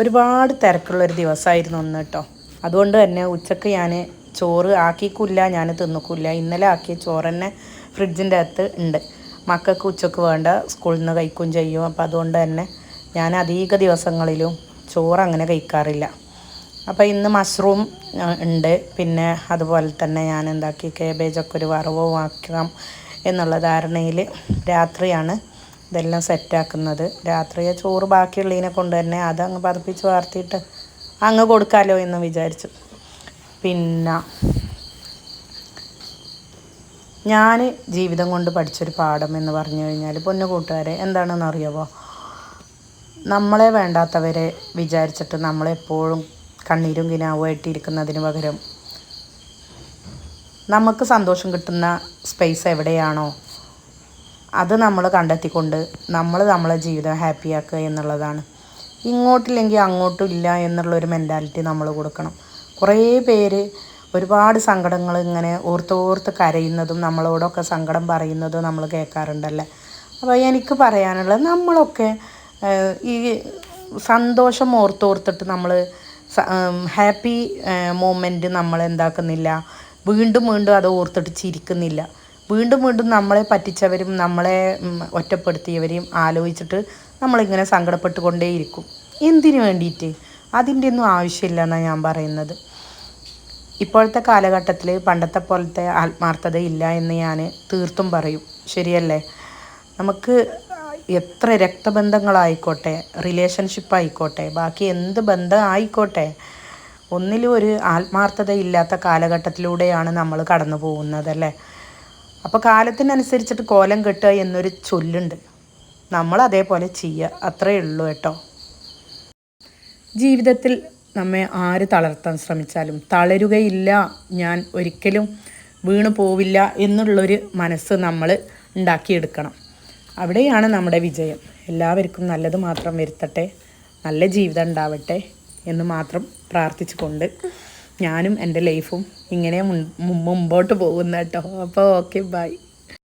ഒരുപാട് തിരക്കുള്ളൊരു ദിവസമായിരുന്നു ഒന്ന് കേട്ടോ അതുകൊണ്ട് തന്നെ ഉച്ചയ്ക്ക് ഞാൻ ചോറ് ആക്കിക്കില്ല ഞാൻ തിന്നിക്കില്ല. ഇന്നലെ ആക്കിയ ചോറ് തന്നെ ഫ്രിഡ്ജിന്റെ അകത്ത് ഉണ്ട്. മക്കൾക്ക് ഉച്ചയ്ക്ക് വേണ്ട സ്കൂളിൽ നിന്ന് കഴിക്കുകയും ചെയ്യും. അപ്പോൾ അതുകൊണ്ട് തന്നെ ഞാൻ അധിക ദിവസങ്ങളിലും ചോറ് അങ്ങനെ കഴിക്കാറില്ല. അപ്പോൾ ഇന്ന് മഷ്റൂം ഉണ്ട്. പിന്നെ അതുപോലെ തന്നെ ഞാൻ എന്താക്കി കേബേജൊക്കെ ഒരു വറവും ആക്കാം എന്നുള്ള ധാരണയിൽ രാത്രിയാണ് ഇതെല്ലാം സെറ്റാക്കുന്നത് രാത്രി ചോറ് ബാക്കിയുള്ളതിനെ കൊണ്ട് തന്നെ അത് അങ്ങ് പതിപ്പിച്ച് വാർത്തിയിട്ട് അങ്ങ് കൊടുക്കാമല്ലോ എന്ന് വിചാരിച്ചു. പിന്നെ ഞാൻ ജീവിതം കൊണ്ട് പഠിച്ചൊരു പാഠം എന്ന് പറഞ്ഞു കഴിഞ്ഞാൽ പൊന്നു കൂട്ടുകാരെ എന്താണെന്ന് അറിയാവോ നമ്മളെ വേണ്ടാത്തവരെ വിചാരിച്ചിട്ട് നമ്മളെപ്പോഴും കണ്ണീരും കിനാവുമായിട്ട് ഇരിക്കുന്നതിന് പകരം നമുക്ക് സന്തോഷം കിട്ടുന്ന സ്പേസ് എവിടെയാണോ അത് നമ്മൾ കണ്ടെത്തിക്കൊണ്ട് നമ്മൾ നമ്മളെ ജീവിതം ഹാപ്പിയാക്കുക എന്നുള്ളതാണ്. ഇങ്ങോട്ടില്ലെങ്കിൽ അങ്ങോട്ടും ഇല്ല എന്നുള്ളൊരു മെന്റാലിറ്റി നമ്മൾ കൊടുക്കണം. കുറേ പേര് ഒരുപാട് സങ്കടങ്ങൾ ഇങ്ങനെ ഓർത്തോർത്ത് കരയുന്നതും നമ്മളോടൊക്കെ സങ്കടം പറയുന്നതും നമ്മൾ കേൾക്കാറുണ്ടല്ലേ? അപ്പോൾ എനിക്ക് പറയാനുള്ളത് നമ്മളൊക്കെ ഈ സന്തോഷം ഓർത്തോർത്തിട്ട് നമ്മൾ ഹാപ്പി മൂമെന്റ് നമ്മൾ എന്താക്കുന്നില്ല. വീണ്ടും വീണ്ടും അത് ഓർത്തിട്ട് ചിരിക്കുന്നില്ല. വീണ്ടും വീണ്ടും നമ്മളെ പറ്റിച്ചവരും നമ്മളെ ഒറ്റപ്പെടുത്തിയവരെയും ആലോചിച്ചിട്ട് നമ്മളിങ്ങനെ സങ്കടപ്പെട്ടുകൊണ്ടേയിരിക്കും. എന്തിനു വേണ്ടിയിട്ട് അതിന്റെ ഒന്നും ആവശ്യമില്ല എന്നാണ് ഞാൻ പറയുന്നത്. ഇപ്പോഴത്തെ കാലഘട്ടത്തിൽ പണ്ടത്തെ പോലത്തെ ആത്മാർത്ഥതയില്ല എന്ന് ഞാൻ തീർത്തും പറയും. ശരിയല്ലേ? നമുക്ക് എത്ര രക്തബന്ധങ്ങളായിക്കോട്ടെ റിലേഷൻഷിപ്പ് ആയിക്കോട്ടെ ബാക്കി എന്ത് ബന്ധം ആയിക്കോട്ടെ ഒന്നിലും ഒരു ആത്മാർത്ഥതയില്ലാത്ത കാലഘട്ടത്തിലൂടെയാണ് നമ്മൾ കടന്നു പോകുന്നത് അല്ലേ? അപ്പോൾ കാലത്തിനനുസരിച്ചിട്ട് കോലം കെട്ടുക എന്നൊരു ചൊല്ലുണ്ട്. നമ്മൾ അതേപോലെ ചെയ്യുക. അത്രയേ ഉള്ളൂ കേട്ടോ. ജീവിതത്തിൽ നമ്മെ ആര് തളർത്താൻ ശ്രമിച്ചാലും തളരുകയില്ല. ഞാൻ ഒരിക്കലും വീണു പോവില്ല എന്നുള്ളൊരു മനസ്സ് നമ്മൾ ഉണ്ടാക്കിയെടുക്കണം. അവിടെയാണ് നമ്മുടെ വിജയം. എല്ലാവർക്കും നല്ലത് മാത്രം വരുത്തട്ടെ. നല്ല ജീവിതം ഉണ്ടാവട്ടെ എന്ന് മാത്രം പ്രാർത്ഥിച്ചുകൊണ്ട് ഞാനും എന്റെ ലൈഫും ഇങ്ങനെ മുമ്പോട്ട് പോകുന്ന കേട്ടോ അപ്പോൾ ഓക്കെ ബൈ.